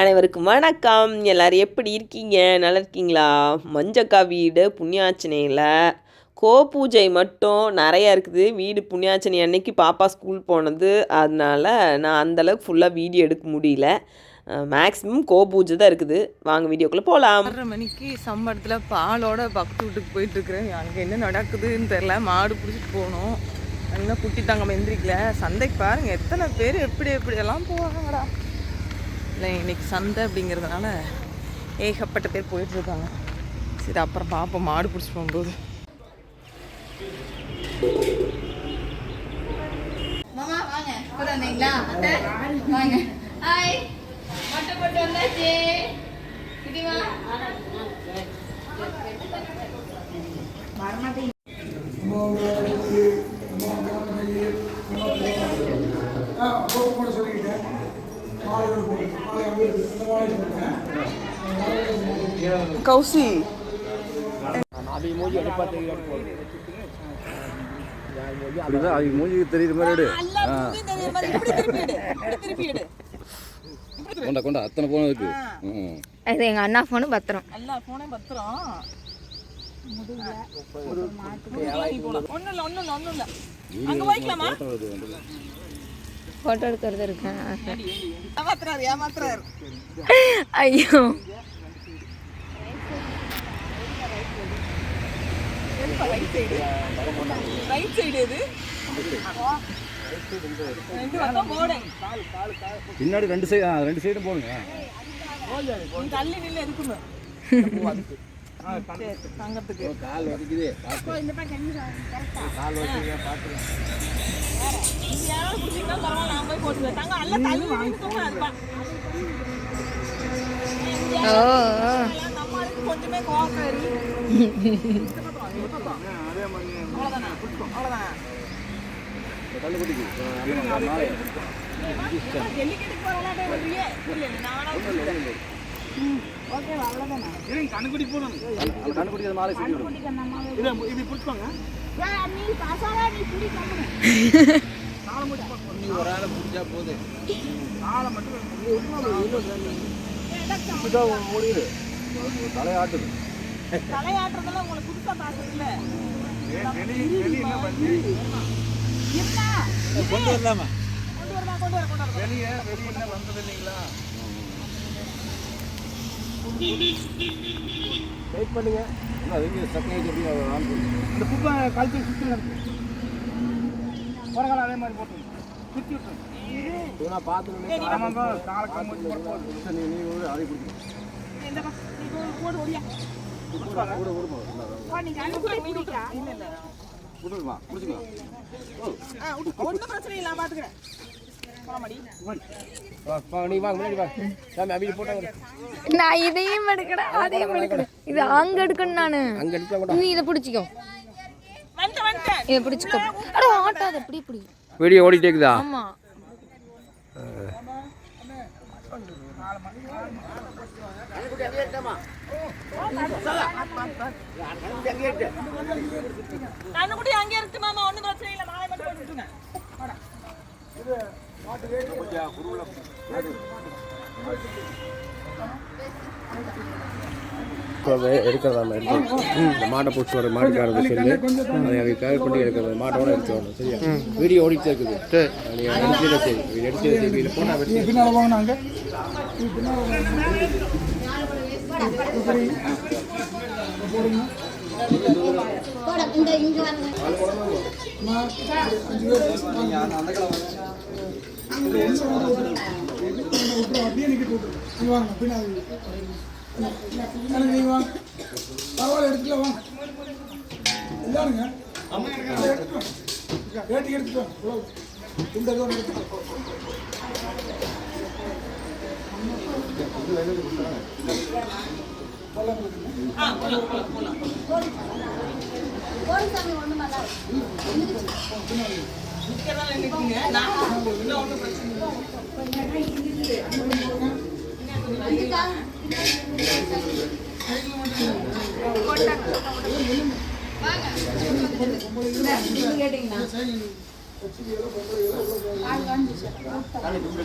அனைவருக்கும் வணக்கம். எல்லோரும் எப்படி இருக்கீங்க? நல்லா இருக்கீங்களா? மஞ்சக்கா வீடு புண்ணியாச்சனையில். கோ பூஜை மட்டும் நிறையா இருக்குது. வீடு புண்ணியாச்சனை அன்னைக்கு பாப்பா ஸ்கூல் போனது. அதனால நான் அந்தளவுக்கு ஃபுல்லாக வீடியோ எடுக்க முடியல. மேக்ஸிமம் கோ பூஜை தான் இருக்குது. வாங்க வீடியோக்குள்ளே போகலாம் ஆறரை மணிக்கு சம்பளத்தில் பாலோட பக்கத்து வீட்டுக்கு போயிட்டு இருக்கிறேன். அங்கே என்ன நடக்குதுன்னு தெரில மாடு பிடிச்சிட்டு போகணும் அங்கே குட்டி தங்கம் எந்திரிக்கல சந்தைக்கு பாருங்கள் எத்தனை பேர் எப்படி எப்படியெல்லாம் போவாங்கடா. இல்லை இன்னைக்கு சந்தை அப்படிங்கிறதுனால ஏகப்பட்ட பேர் போயிட்டு இருக்காங்க சரி அப்புறம் பார்ப்போம் மாடு பிடிச்சிட்டு போகும்போது. மாமா வாங்க இப்பதான் வந்தீங்களா அத்தை வாங்க ஹாய் மொட்டை போட்டு வந்தாச்சு குட்டிமா கௌசி அப்படிதான் அவங்க மூஞ்சிக்கு தெரியுற மாதிரி எடு கொண்டா கொண்டா அத்தனை போன இருக்கு எங்க அண்ணா போனு பத்திரம் எல்லா போனே பத்திரம் ஒன்றும் இல்லை ஒன்றும் இல்லை ஒன்றும் இல்லை அங்கே போய்க்கலாமா ஃபோட்டோ எடுக்கிறது இருக்கேன் ஏமாத்துறாரு ஐயோ. ரைட் சைடு பின்னாடி ரெண்டு சைடு ரெண்டு சைடும் போடுங்க. நீ தள்ளி நின்று இருக்குமே தங்கத்துக்கு கால் வலிக்குது இது யாராவது பிடிச்சிங்கன்னா பரவாயில்ல நான் போய் போட்டுக்கிறேன் தங்க அல்ல தள்ளி நின்று அதுப்பா ஓ ஓ. நம்ம அதுக்கு கொஞ்சமே கோவக்காரி அவ்வளோதானா அவ்வளோதானா கல்லுக்குட்டிக்கு ஜல்லிக்கட்டுக்கு போகிற விளையாட்டே வருவியே இல்லை இல்லை நான் வேணா கண்ணுக்குட்டி அது மாலை சுற்றி விடும் ஓடிடு தலையாட்டுது. தலையாட்டுறதெல்லாம் உங்களுக்கு புதுசா பார்க்கறது இல்ல கொண்டு வரலாமா? கொண்டு வரமா கொண்டு வர கொண்டு வர வெயிட் பண்ணுங்க. அது எங்க சக்கையை சொல்லி ஆன் இந்த குப்பை கழுத்து சுற்றி நடக்கும் அதே மாதிரி போட்டு சுற்றி விட்டுரும் இவனா பார்த்து ஆமாங்க காலை போகுது நீ நீ ஒரு அதை பிடிக்கும் பிரச்சனை இல்ல பாத்துக்கிறேன். நான் இதையும் எடுக்கணும் அதையும் எடுக்கணும் இது அங்க எடுக்கணும் நானு. நீ இதை பிடிச்சிக்கோ. இதை பிடிச்சிக்கோ. அட ஆட்டாத இப்படி இப்படி? வீடியோ ஓடிட்டே இருக்குதா? ஆமா. கண்ணுக்குட்டி அங்கே இருக்கு மாமா ஒண்ணும் பிரச்சனை இல்ல. மாலை மட்டும் போட்டுட்டுங்க எடுக்கிறதா இந்த மாட்டை பிடிச்சி வர மாட்டுக்காரங்க சொல்லி அதை கவர் பண்ணி எடுக்கிறது மாட்டோட எடுத்து வரணும் சரியா வீடியோ ஓடிட்டு இருக்குது நீங்கள் எடுத்து சரி இது எடுத்து சரி இதில் போனால் வெட்டி பின்னால் வாங்க நாங்கள் அப்படியே நிற்க போட்டு நீ வாங்க பின்னால் நீங்க வாங்க பரவாயில்ல எடுத்துக்கலாம் வாங்க வேட்டி எடுத்துக்கலாம் இந்த எடுத்துக்கலாம்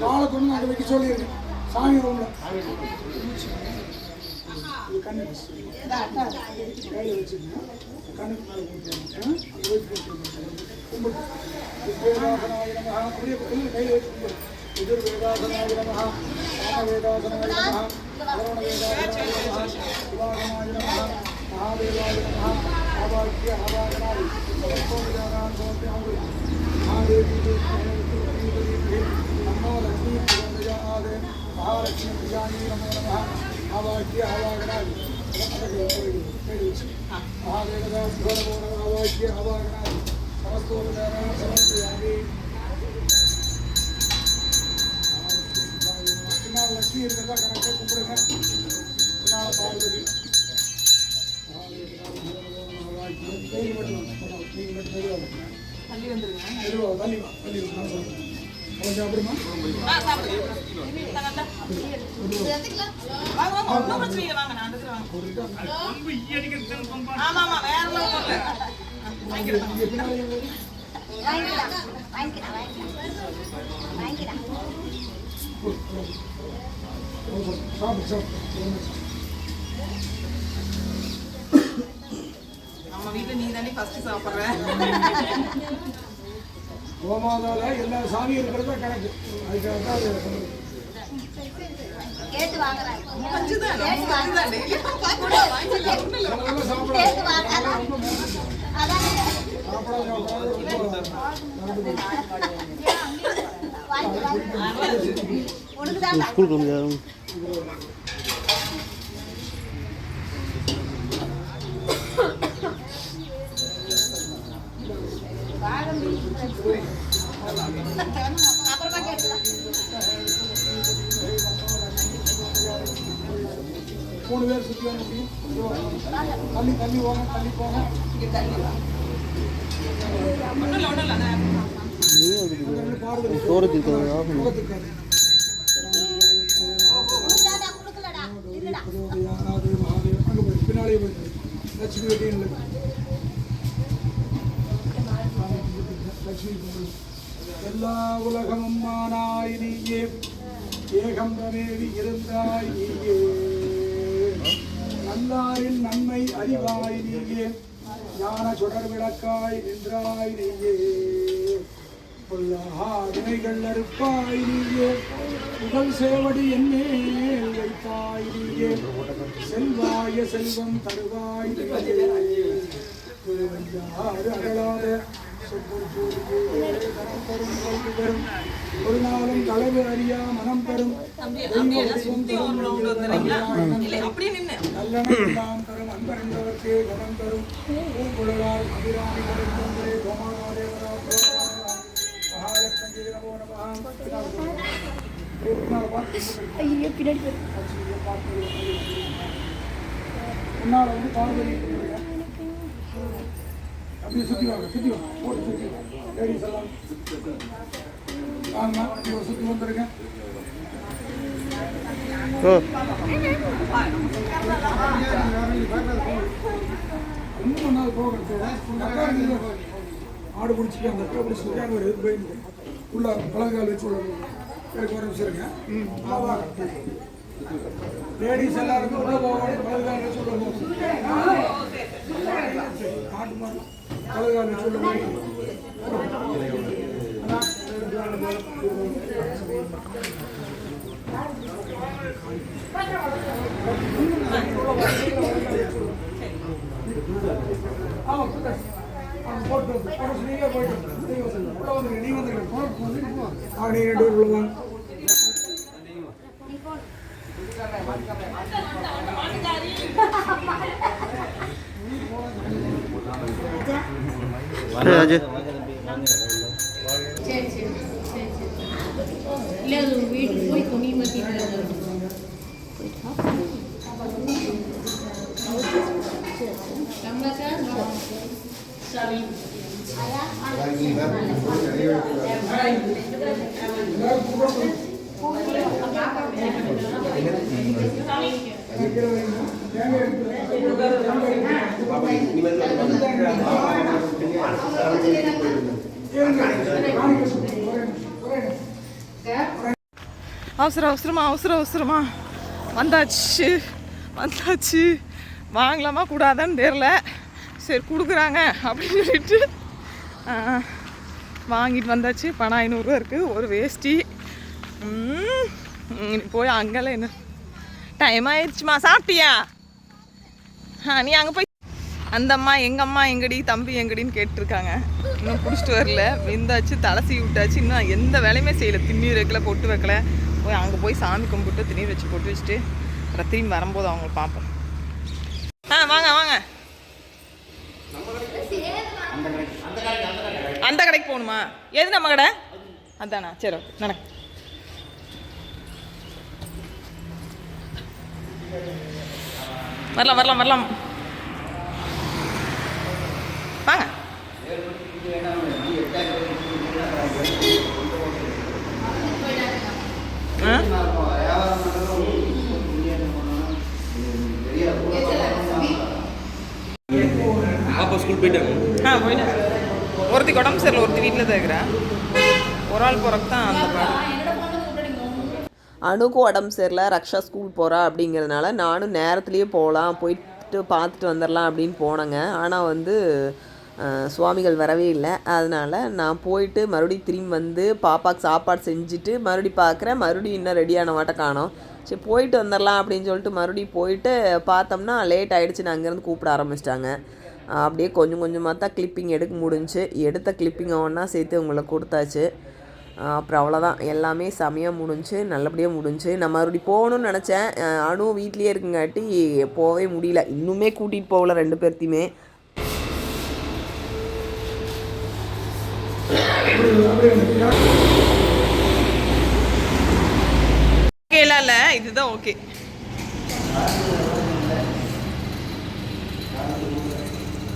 காலை கொண்டு அங்கே வைக்க சொல்லியிருக்கேன் சாமி ரூம்ல. இது கண்ணு கையில் வச்சுக்கோங்க கண்ணுக்கு மேலே ஊற்றிடுங்க கும்பிட்டு வேதாசனாய நம அப்படியே கையில் வச்சு கும்பிடு எதிர் வேதாசனாய நம ராம வேதாசனாய நம அவரண வேதாசனாய நம சிவாகனாய நம ஆவாக்கிய ஆவாகனாய் மகாதேவதா சுகரமோ நம ஆவாக்கிய ஆவாகனாய் சமஸ்தோமிதானான் சமர்ப்பியாமி பின்னால் லட்சுமி இருக்கிறதா கணக்கை கும்பிடுங்க பின்னால் பார்வதி தள்ளி வந்துருங்க தள்ளி வா தள்ளி வா. சாப்பிடு சாப்பிடு நம்ம வீட்டில் நீ தானே ஃபர்ஸ்ட் சாப்பிட்ற கோமாதால எல்லா சாமியும் இருக்கிறதா கணக்கு. அதுக்காக தான் அதை சொல்றது. கேட்டு வாங்குறாங்க வச்சுதான் நம்ம வச்சுதான் டெய்லி வாங்கிக்கலாம் வாங்கிக்கலாம் ஒன்றும் இல்லை அதெல்லாம் சாப்பிடாது கேட்டு வாங்கலாம் அதான் சாப்பிடாது சாப்பிடாது வாங்கி வாங்கி உனக்கு தான் அப்புறமா கேட்கலாம் மூணு பேர் சுற்றி வர முடியும் தள்ளி தள்ளி போங்க தள்ளி போங்க பின்னாலே லட்சுமி வெட்டியும் இல்லை லட்சுமி கும்பிடு. எல்லா உலகமும் மானாய் நீயே. ஏகம்பமேவி இருந்தாய் நீயே. நல்லாரின் நன்மை அறிவாய் நீயே. ஞான சுடர் விளக்காய் நின்றாய் நீயே. பொல்லா அறுப்பாய் நீயே. புகழ் சேவடி என்னே வைப்பாய் நீயே. செல்வாய செல்வம் தருவாய் நீயே. திருவஞ்சாறு அகலாத ஒரு நாளும் களவு அறியா மனம் பெறும் நல்லெண்ணம் தரும் தரும். பூங்குழலால் அபிராமி கோமாதேவரா மகாலட்சுமி நமோ நம பின்னாடி வந்து பார்வதி இருக்கிறீங்க. சுற்றி வாங்க சுற்றி வாங்க போட்டு சுற்றி லேடிஸ் எல்லாம் வாங்க இங்கே சுற்றி வந்துருங்க இன்னும் நாள் போகிறது ஆடு பிடிச்சிட்டு அந்த அக்கா பிடிச்சிட்டு அங்கே ஒரு போயிருந்து உள்ள பழங்கால் வச்சு உள்ள எனக்கு ஒரு நிமிஷம் இருங்க லேடிஸ் எல்லாருக்கும் உள்ள பழங்கால் வச்சு உள்ள ஆட்டு மாடு பழங்கால் வச்சு உள்ள போவாங்க ஆமா போட்டு போட்டு போட்டு நீங்க போயிட்டு நீங்க வந்து உள்ள வந்துருங்க நீங்க வந்துருங்க போட்டு வந்து ஆ நீங்க ரெண்டு பேரும் ঠিক আছে Thank you. அவசரம் அவசரமா அவசரம் அவசரமா. வந்தாச்சு வந்தாச்சு. வாங்கலாமா கூடாதான்னு தெரில சரி கொடுக்குறாங்க அப்படின்னு சொல்லிட்டு வாங்கிட்டு வந்தாச்சு. பணம் ஐநூறுரூவா இருக்குது ஒரு வேஷ்டி. போய் அங்கெல்லாம் என்ன? டைம் ஆயிடுச்சுமா சாப்பிட்டியா? நீ அங்கே போய் அந்த அம்மா எங்கள் அம்மா எங்கடி தம்பி எங்கடின்னு கேட்டிருக்காங்க. இன்னும் பிடிச்சிட்டு வரல. வெந்தாச்சு தலசி விட்டாச்சு. இன்னும் எந்த வேலையுமே செய்யலை. திண்ணீர் வைக்கல பொட்டு வைக்கல. போய் அங்கே போய் சாமி கும்பிட்டு திண்ணீர் வச்சு பொட்டு வச்சுட்டு அப்புறம் திரும்பி வரும்போது அவங்கள பார்ப்போம். ஆ வாங்க வாங்க. அந்த கடைக்கு போகணுமா? எது நம்ம கடை? அதானா? சரி ஓகே. நட வரலாம் வரலாம் வரலாம். வாங்க. பாப்பா ஸ்கூல் போயிட்டாங்க. ஆ போயிட்டேன் ஒருத்தி உடம்பு சரியில்லை ஒருத்தி வீட்டில் தான் இருக்கிறேன் ஒரு ஆள் போகிறக்கு தான் அந்த பாடு. அணுக்கும் உடம்பு சரியில்லை ரக்ஷா ஸ்கூல் போகிறா அப்படிங்கிறதுனால நானும் நேரத்துலேயே போகலாம் போயிட்டு பார்த்துட்டு வந்துடலாம் அப்படின்னு போனேங்க. ஆனால் வந்து சுவாமிகள் வரவே இல்லை. அதனால் நான் போயிட்டு மறுபடியும் திரும்பி வந்து பாப்பாக்கு சாப்பாடு செஞ்சுட்டு மறுபடியும் பார்க்குறேன். மறுபடியும் இன்னும் ரெடியான மாட்ட காணோம். சரி போயிட்டு வந்துடலாம் அப்படின்னு சொல்லிட்டு மறுபடியும் போயிட்டு பார்த்தோம்னா லேட் ஆகிடுச்சு அங்கேருந்து கூப்பிட ஆரம்பிச்சிட்டாங்க. அப்படியே கொஞ்சம் கொஞ்சமாக தான் கிளிப்பிங் எடுக்க முடிஞ்சுச்சு. எடுத்த கிளிப்பிங்கை ஒன்றா சேர்த்து உங்களுக்கு கொடுத்தாச்சு. அப்புறம் அவ்வளோதான் எல்லாமே செமையாக முடிஞ்சு நல்லபடியாக முடிஞ்சு. நான் மறுபடியும் போகணும்னு நினச்சேன். ஆஹ் அனு வீட்லேயே இருக்குங்காட்டி போகவே முடியல. இன்னுமே கூட்டிகிட்டு போகல ரெண்டு பேர்த்தையுமே. ஓகே இல்லை? இதுதான் ஓகே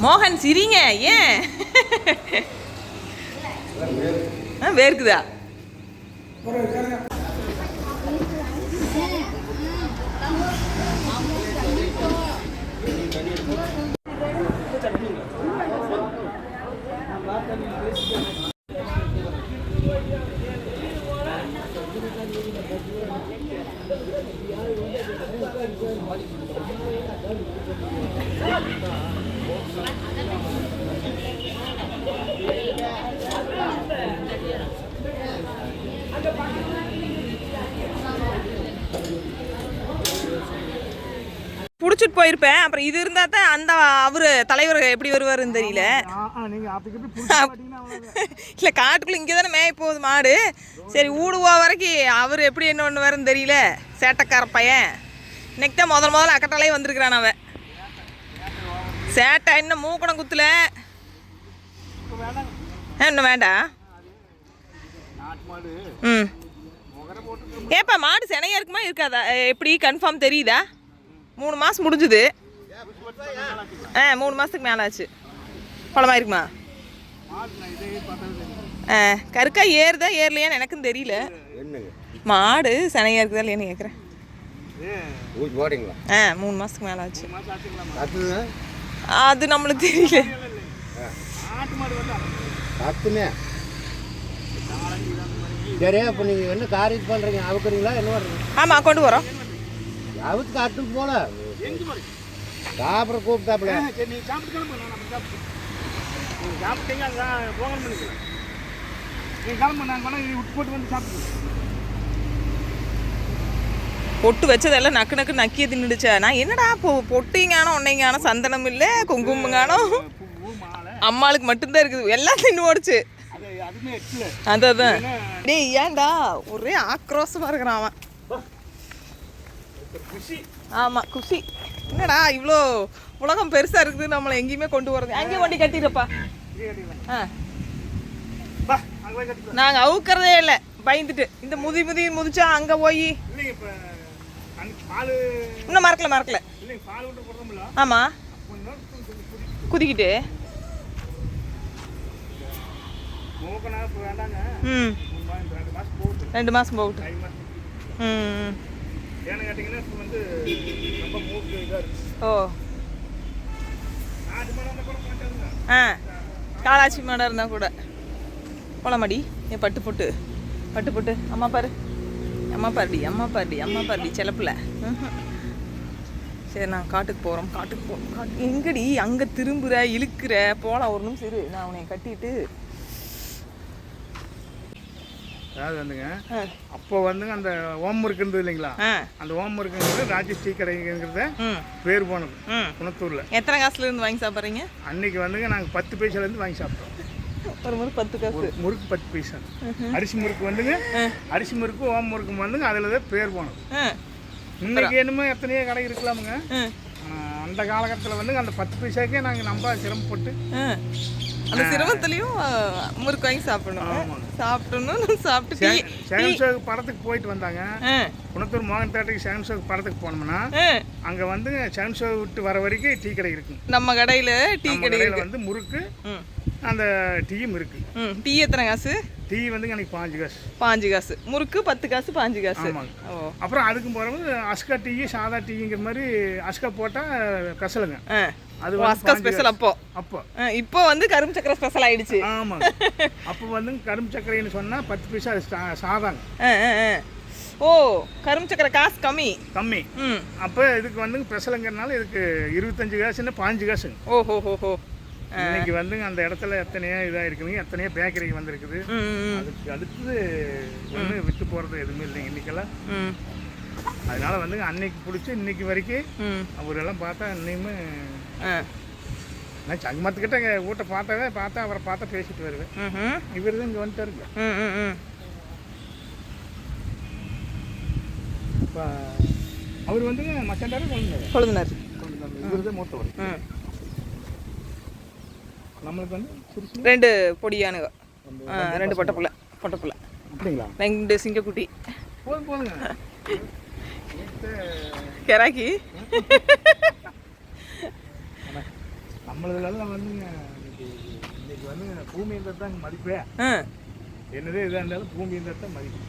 மோகன் சிரிங்க. ஏன்? வேர்க்குதா பிடிச்சிட்டு போயிருப்பேன். அப்புறம் இது இருந்தால் தான் அந்த அவர் தலைவர் எப்படி வருவாருன்னு தெரியல. இல்லை காட்டுக்குள்ள இங்கே தானே மேய போகுது மாடு. சரி ஊடுவா வரைக்கும் அவர் எப்படி என்ன பண்ணுவாருன்னு தெரியல. சேட்டைக்கார பையன். இன்னைக்கு தான் முதல் முதல்ல அக்கட்டாலே வந்திருக்கிறான் அவன். சேட்டை இன்னும் மூக்கணம் குத்துல? இன்னும் வேண்டாம் ம். ஏப்பா மாடு சினையா இருக்குமா இருக்காதா? எப்படி கன்ஃபார்ம் தெரியுதா? மூணு மாதம் முடிஞ்சுது. ஆ மூணு மாதத்துக்கு மேலே ஆச்சு பழமா இருக்குமா? ஆ கருக்கா ஏறுதா ஏறலையான்னு எனக்கும் தெரியல. மாடு சினையா இருக்குதா இல்லையான்னு கேட்குறேன் ஆ மூணு மாதத்துக்கு மேலே ஆச்சு அது நம்மளுக்கு தெரியல. கத்துமே. சரி அப்போ நீங்கள் என்ன காரியம் பண்ணுறீங்க அவுக்குறீங்களா? என்ன பண்ணுறீங்க ஆமாம் கொண்டு வரோம் அவுத்து காட்டு போல? சாப்பிட கூப்பிட்டாப்புல. பொட்டு வச்சதெல்லாம் நக்கு நக்கு நக்கிய தின்னுடுச்சா. நான் என்னடா பொ பொட்டிங்கானோ ஒன்னைங்கானோ சந்தனம் இல்லை குங்குமங்கானோ? அம்மாளுக்கு மட்டும்தான் இருக்குது. எல்லாம் தின்னு ஓடுச்சு. அதான் டேய் ஏன்டா? ஒரே ஆக்ரோஷமா இருக்கிறான் அவன். ஆமா குஷி. என்னடா இவ்வளோ உலகம் பெருசா இருக்குது நம்மளை எங்கேயுமே கொண்டு வரது. அங்கேயே வண்டி கட்டிடுறப்பா. ஆ. நாங்க அவுக்கிறதே இல்லை பயந்துட்டு. இந்த முதி முதி முதிச்சா அங்க போய். இன்னும் மறக்கல மறக்கல. ஆமா. குதிக்கிட்டு. ம். ரெண்டு மாசம் போகட்டும் ம். ஓ. ஆ. காளாச்சி மாடாக இருந்தால் கூட. போலாமாடி என் பட்டு போட்டு. பட்டு போட்டு. அம்மா பாரு. அம்மா பாருடி அம்மா பாருடி அம்மா பாருடி செல்லப்பில்ல சரி நான் காட்டுக்கு போகிறோம் காட்டுக்கு போகிறோம் காட்டு எங்கடி? அங்கே திரும்புற இழுக்கிற. போகலாம் ஒரு நிமிஷம் இரு. நான் உன்னை கட்டிட்டு அதாவது வந்துங்க அப்போ வந்துங்க அந்த ஓம் இருந்தது இல்லைங்களா? அந்த ஓம் ஒர்க்குங்கிறது ராஜேஷ் டீ கடைங்கிறத பேர் போனது குணத்தூரில். எத்தனை காசுல இருந்து வாங்கி சாப்பிட்றீங்க? அன்னைக்கு வந்துங்க நாங்கள் பத்து பைசாலேருந்து வாங்கி சாப்பிட்டோம். ஒரு முறை பத்து காசு. முறுக்கு பத்து பைசா. அரிசி முறுக்கு வந்துங்க அரிசி முறுக்கு ஓம் முறுக்கு வந்துங்க அதில் தான் பேர் போனது. இன்னைக்கு என்னமோ எத்தனையோ கடை இருக்கலாமுங்க. அந்த காலகட்டத்தில் வந்துங்க அந்த பத்து பைசாக்கே நாங்கள் நம்ம சிரமப்பட்டு. அந்த சிரமத்துலயும் முறுக்கு வாங்கி சாப்பிடணும். சாப்பிடணும் சாப்பிட்டு டீ சேகன் ஷோக்கு படத்துக்கு போயிட்டு வந்தாங்க. குணத்தூர் மோகன் தேட்டருக்கு சேகன் ஷோக்கு படத்துக்கு போனோம்னா. அங்கே வந்து சேகன் ஷோ விட்டு வர வரைக்கும் டீ கடை இருக்குங்க நம்ம கடையில டீ கடையில் இருக்கு. வந்து முறுக்கு அந்த டீயும் இருக்கு ம் டீ எத்தனை காசு? டீ வந்து எனக்கு பாஞ்சு காசு. பாஞ்சு காசு. முறுக்கு பத்து காசு பாஞ்சு காசு. ஓ. அப்புறம் அதுக்கும் போகிறவங்க அஸ்கா டீ சாதா டீங்கிற மாதிரி அஸ்கா போட்டால் கசலுங்க. அது வந்து அஸ்கா ஸ்பெஷல் காசு. அப்போ. அப்போ. இப்போ வந்து கரும்பு சக்கரை ஸ்பெஷல் ஆயிடுச்சு. ஆமாங்க. அப்போ வந்து கரும்பு சர்க்கரைன்னு சொன்னால் பத்து பைசா சாதாங்க. ஓ கரும்பு சக்கரை காசு கம்மி. கம்மி. ம். அப்போ இதுக்கு வந்துங்க ஸ்பெஷலுங்கிறனால இதுக்கு இருபத்தஞ்சு காசுன்னு பாஞ்சு காசுங்க. ஓ ஹோ ஹோ ஹோ இன்னைக்கு வந்துங்க அந்த இடத்துல எத்தனையோ இதாக இருக்குதுங்க எத்தனையோ பேக்கரி வந்திருக்குது. அதுக்கு அடுத்தது ஒன்றும் விட்டு போகிறது எதுவுமே இல்லைங்க இன்னைக்கெல்லாம். அதனால வந்துங்க அன்னைக்கு பிடிச்சி இன்னைக்கு வரைக்கும் அவரெல்லாம் பார்த்தா இன்னையுமே நான் சங்கமத்துக்கிட்ட வீட்டை பார்த்தாவே பார்த்தா அவரை பார்த்தா பேசிட்டு வருவேன். இவர் தான் இங்கே வந்துட்டாருங்க. இப்போ அவர் வந்துங்க மச்சாண்டாரு குழந்தை கொழுந்தனர்? இவர் தான் மூத்தவர். நம்மளுக்கு வந்து ரெண்டு பொடியானுங்க ரெண்டு பொட்டப்புள்ள பொட்டப்புள்ள. அப்படிங்களா? ரெண்டு சிங்கக்குட்டி. போதும் போதுங்க. கெராக்கி. நம்மளதுலாம் வந்துங்க இன்னைக்கு வந்துங்க பூமி இருந்தால் தான் மதிப்பே. என்னதே இதாக இருந்தாலும் பூமி இருந்தால் தான் மதிப்பு.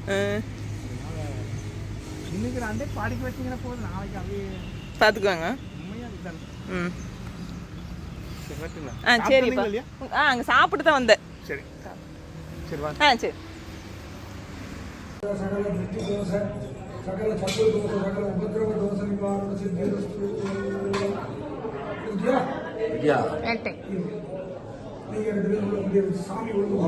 இன்னைக்கு நான் பாடிக்க வச்சிங்கன்னா போதும். நாளைக்கு அப்படியே பார்த்துக்குவாங்க உண்மையாக ம். ஆ சரிப்பா சாப்பிட்டீங்களா இல்லையா ஆ அங்கே சாப்பிட்டு தான் வந்தேன் சரி சரி வா ஆ சரி సకల వృత్తి దోష సకల చతుర్ దోష సకల ఉపద్రవ దోష నివారణ సిద్ధి எட்டை நீங்க ரெண்டு பேரும் உள்ள சாமி ஒழுங்கு